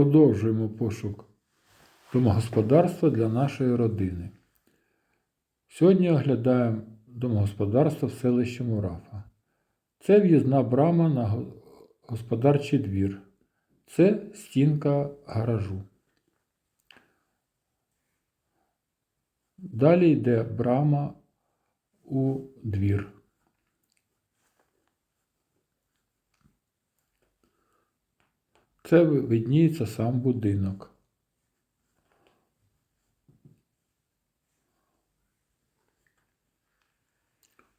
Продовжуємо пошук домогосподарства для нашої родини. Сьогодні оглядаємо домогосподарство в селищі Мурафа. Це в'їзна брама на господарчий двір. Це стінка гаражу. Далі йде брама у двір. Це видніється сам будинок.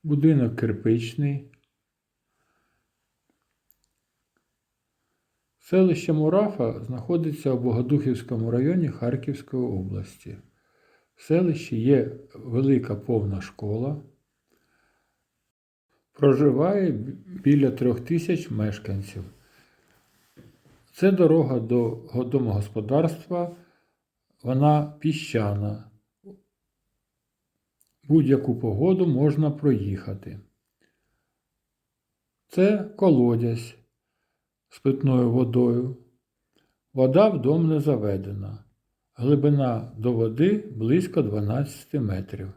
Будинок кирпичний. Селище Мурафа знаходиться у Богодухівському районі Харківської області. В селищі є велика повна школа. Проживає біля трьох тисяч мешканців. Це дорога до домогосподарства, вона піщана. Будь-яку погоду можна проїхати. Це колодязь з питною водою. Вода в дом не заведена. Глибина до води близько 12 метрів.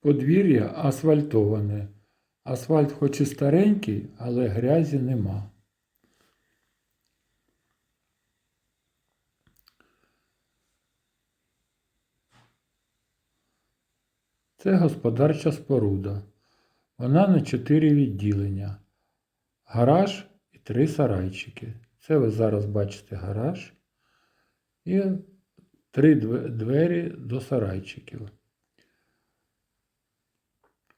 Подвір'я асфальтоване. Асфальт хоч і старенький, але грязі нема. Це господарча споруда. Вона на чотири відділення. Гараж і три сарайчики. Це ви зараз бачите гараж і три двері до сарайчиків.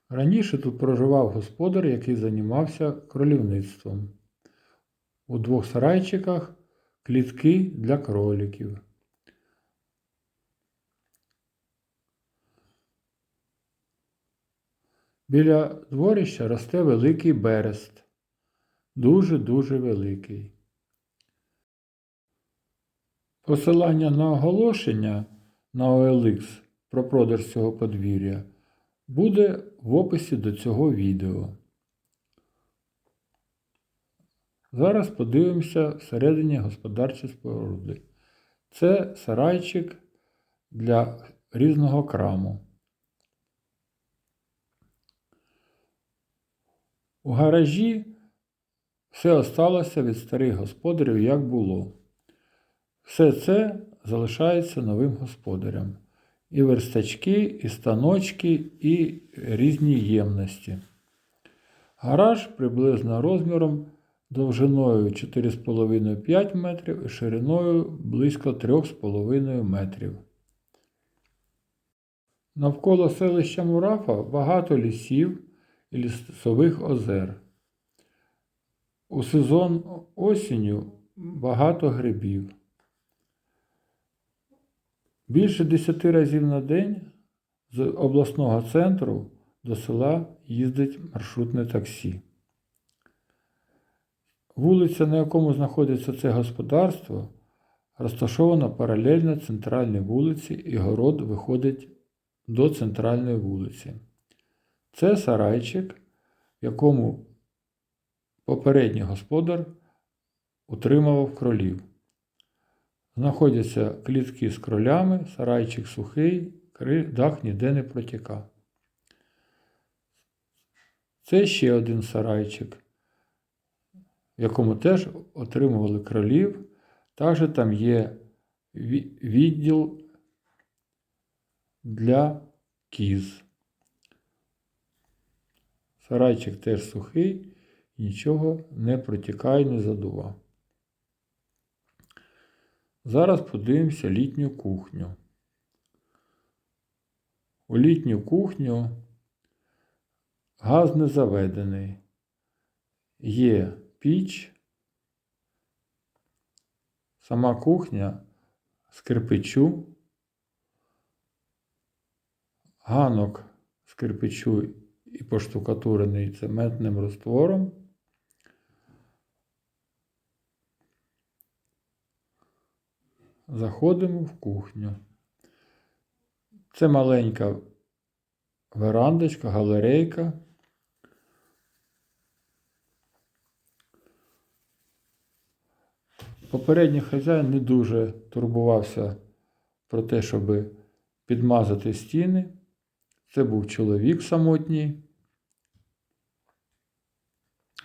Раніше тут проживав господар, який займався кролівництвом. У двох сарайчиках клітки для кроліків. Біля дворища росте великий берест. Дуже-дуже великий. Посилання на оголошення на OLX про продаж цього подвір'я буде в описі до цього відео. Зараз подивимося всередині господарчі споруди. Це сарайчик для різного краму. У гаражі все осталося від старих господарів, як було. Все це залишається новим господарям. І верстачки, і станочки, і різні ємності. Гараж приблизно розміром довжиною 4,5-5 метрів і шириною близько 3,5 метрів. Навколо селища Мурафа багато лісів лісових озер. У сезон осінню багато грибів. Більше 10 разів на день з обласного центру до села їздить маршрутне таксі. Вулиця, на якому знаходиться це господарство, розташована паралельно центральній вулиці і город виходить до центральної вулиці. Це сарайчик, в якому попередній господар утримував кролів. Знаходяться клітки з кролями, сарайчик сухий, дах ніде не протікав. Це ще один сарайчик, в якому теж отримували кролів. Також там є відділ для кіз. Сарайчик теж сухий, нічого не протікає, не задував. Зараз подивимося літню кухню. У літню кухню газ не заведений. Є піч. Сама кухня з кирпичу. Ганок з кирпичу і поштукатурений цементним розтвором. Заходимо в кухню. Це маленька верандочка, галерейка. Попередній хазяїн не дуже турбувався про те, щоб підмазати стіни. Це був чоловік самотній.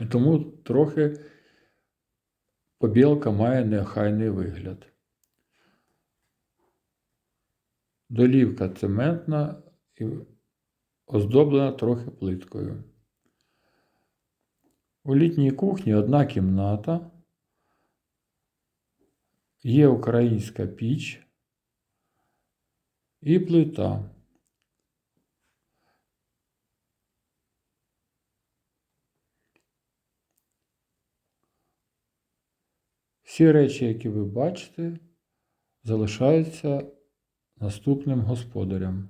І тому трохи побілка має неохайний вигляд. Долівка цементна і оздоблена трохи плиткою. У літній кухні одна кімната, є українська піч і плита. Всі речі, які ви бачите, залишаються наступним господарям.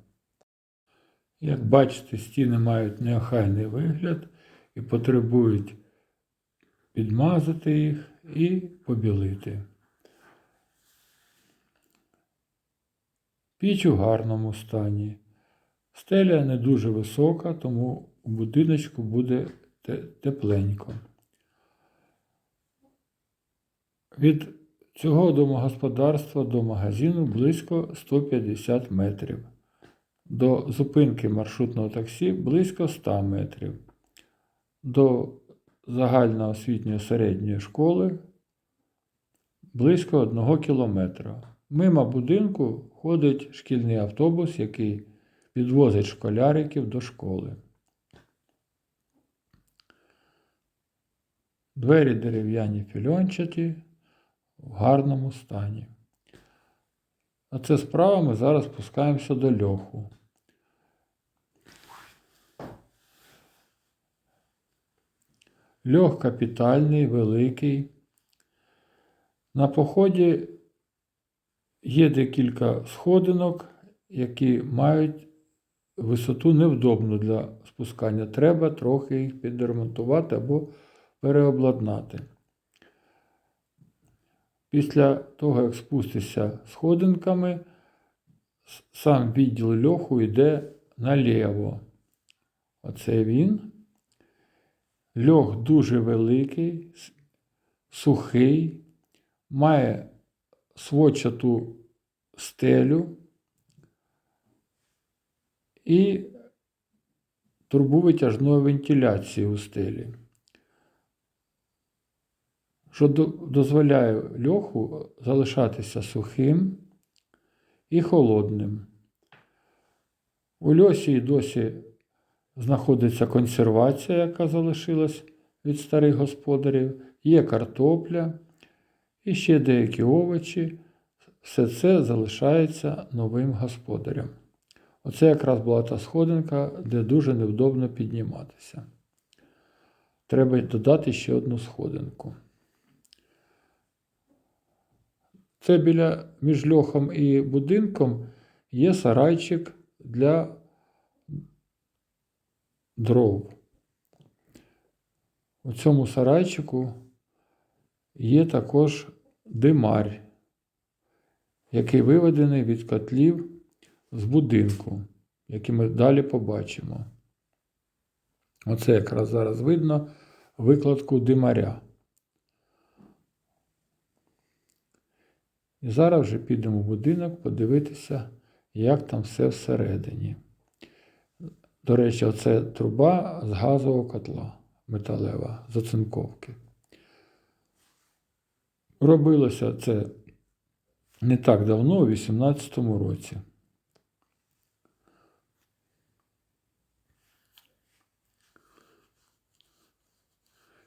Як бачите, стіни мають неохайний вигляд і потребують підмазати їх і побілити. Піч у гарному стані. Стеля не дуже висока, тому у будиночку буде тепленько. Від цього домогосподарства до магазину близько 150 метрів. До зупинки маршрутного таксі близько 100 метрів. До загальноосвітньої середньої школи близько 1 кілометра. Мимо будинку ходить шкільний автобус, який підвозить школяриків до школи. Двері дерев'яні фільончаті в гарному стані. А це справа ми зараз спускаємося до льоху. Льох капітальний, великий. На поході є декілька сходинок, які мають висоту невдобну для спускання. Треба трохи їх підремонтувати або переобладнати. Після того, як спустишся сходинками, сам відділ льоху йде наліво. Оце він. Льох дуже великий, сухий, має сводчату стелю і трубу витяжної вентиляції у стелі що дозволяє льоху залишатися сухим і холодним. У льосі і досі знаходиться консервація, яка залишилась від старих господарів, є картопля і ще деякі овочі. Все це залишається новим господарям. Оце якраз була та сходинка, де дуже невдобно підніматися. Треба додати ще одну сходинку. Це біля між льохом і будинком є сарайчик для дров. У цьому сарайчику є також димарь, який виведений від котлів з будинку, який ми далі побачимо. Оце якраз зараз видно викладку димаря. І зараз вже підемо в будинок подивитися, як там все всередині. До речі, оце труба з газового котла металева з оцинковки. Робилося це не так давно, у 18-му році.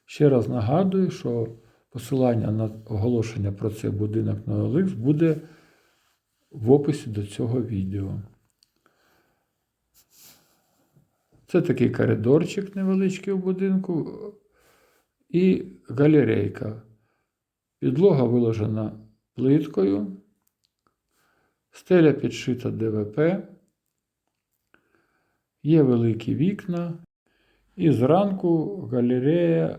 Ще раз нагадую, що посилання на оголошення про цей будинок на OLX буде в описі до цього відео. Це такий коридорчик невеличкий у будинку і галерейка. Підлога виложена плиткою, стеля підшита ДВП, є великі вікна, і зранку галерея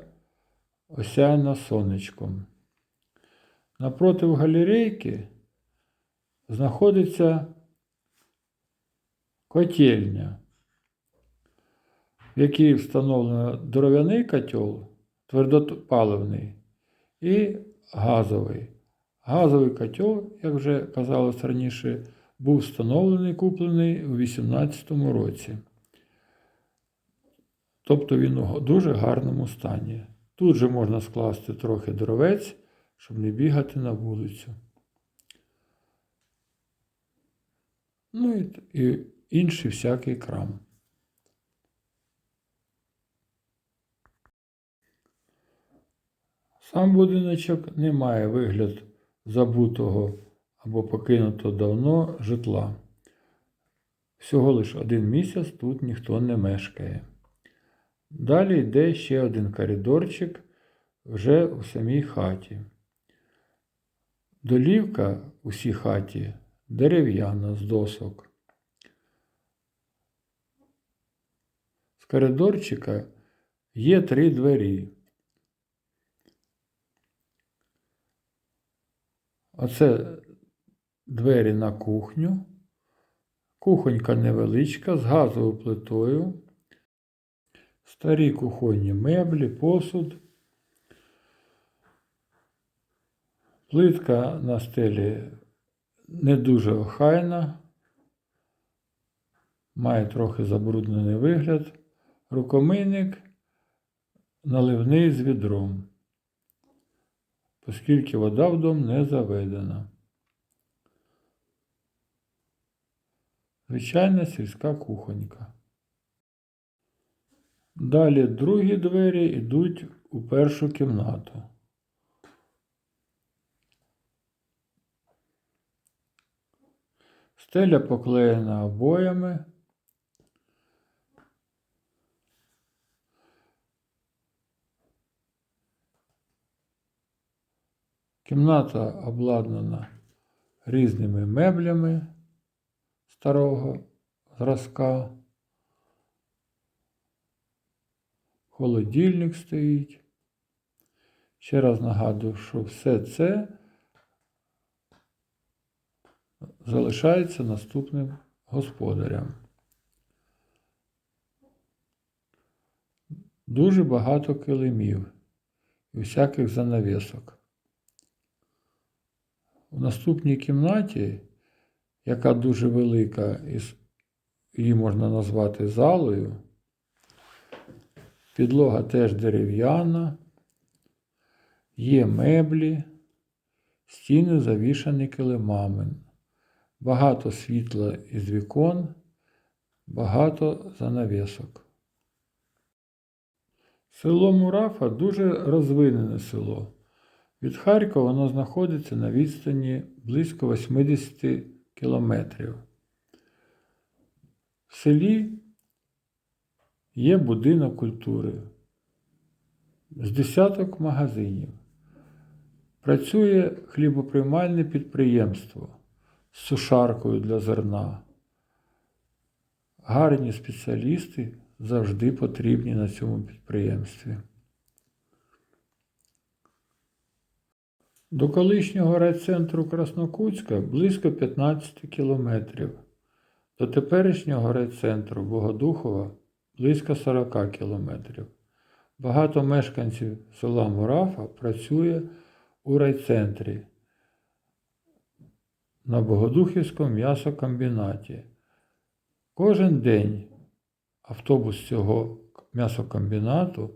осяяна сонечком. Напротив галерейки знаходиться котельня, в якій встановлено дров'яний котел, твердопаливний і газовий. Газовий котел, як вже казалось раніше, був встановлений куплений у 2018 році. Тобто він у дуже гарному стані. Тут же можна скласти трохи дровець, щоб не бігати на вулицю. Ну і, інший всякий крам. Сам будиночок не має вигляд забутого або покинутого давно житла. Всього лише один місяць тут ніхто не мешкає. Далі йде ще один коридорчик вже у самій хаті. Долівка у всій хаті дерев'яна з досок. З коридорчика є три двері. Оце двері на кухню. Кухонька невеличка з газовою плитою. Старі кухонні меблі, посуд. Плитка на стелі не дуже охайна, має трохи забруднений вигляд. Рукомийник наливний з відром, оскільки вода в дом не заведена. Звичайна сільська кухонька. Далі другі двері йдуть у першу кімнату. Стеля поклеєна обоями. Кімната обладнана різними меблями старого зразка. Холодильник стоїть. Ще раз нагадую, що все це залишається наступним господарям. Дуже багато килимів і всяких занавісок. У наступній кімнаті, яка дуже велика, і її можна назвати залою, підлога теж дерев'яна, є меблі, стіни завішані килимами, багато світла із вікон, багато занавісок. Село Мурафа дуже розвинене село. Від Харкова воно знаходиться на відстані близько 80 кілометрів. В селі є будинок культури з десяток магазинів. Працює хлібоприймальне підприємство з сушаркою для зерна. Гарні спеціалісти завжди потрібні на цьому підприємстві. До колишнього райцентру Краснокутська близько 15 кілометрів. До теперішнього райцентру Богодухова близько 40 кілометрів. Багато мешканців села Мурафа працює у райцентрі на Богодухівському м'ясокомбінаті. Кожен день автобус цього м'ясокомбінату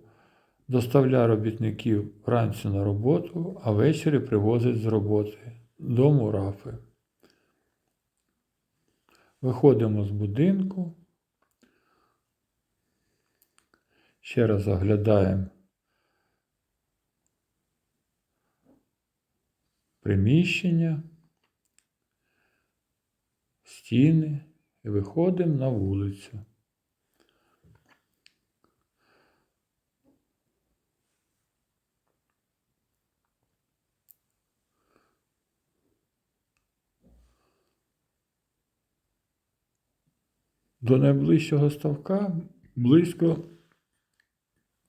доставляє робітників вранці на роботу, а ввечері привозить з роботи до Мурафи. Виходимо з будинку. Ще раз оглядаємо приміщення, стіни і виходимо на вулицю. До найближчого ставка близько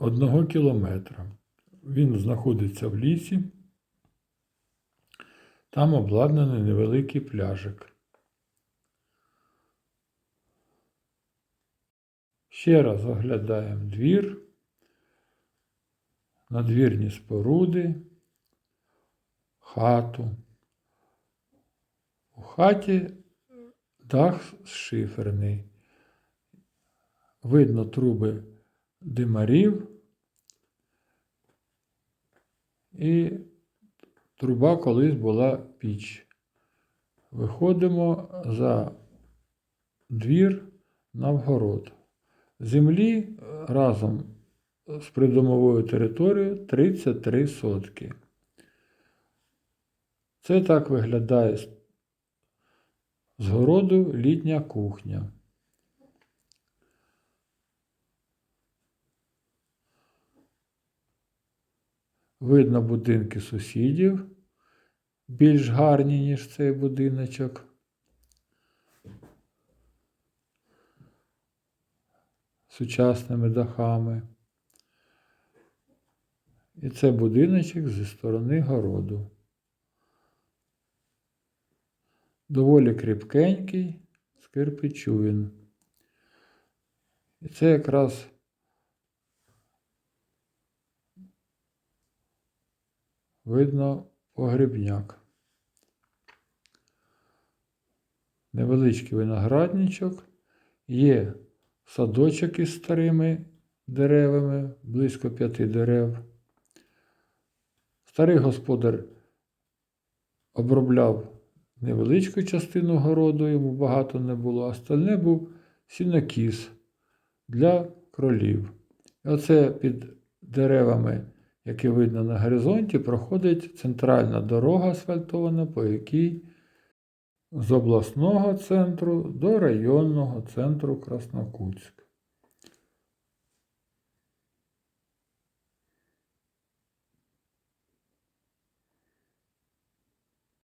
одного кілометра. Він знаходиться в лісі. Там обладнаний невеликий пляжик. Ще раз оглядаємо двір, надвірні споруди, хату. У хаті дах шиферний. Видно труби димарів і труба колись була піч. Виходимо за двір на вгород. Землі е, разом з придомовою територією 33 сотки. Це так виглядає з- з городу літня кухня. Видно будинки сусідів, більш гарні, ніж цей будиночок. Сучасними дахами. І це будиночок зі сторони городу. Доволі кріпкенький, з кирпичу він. І це якраз видно погрібняк. Невеличкий виноградничок, є садочок із старими деревами, близько п'яти дерев. Старий господар обробляв невеличку частину городу, йому багато не було, а остальне був сінокіс для кролів. І оце під деревами, які видно на горизонті, проходить центральна дорога асфальтована, по якій з обласного центру до районного центру Краснокутськ.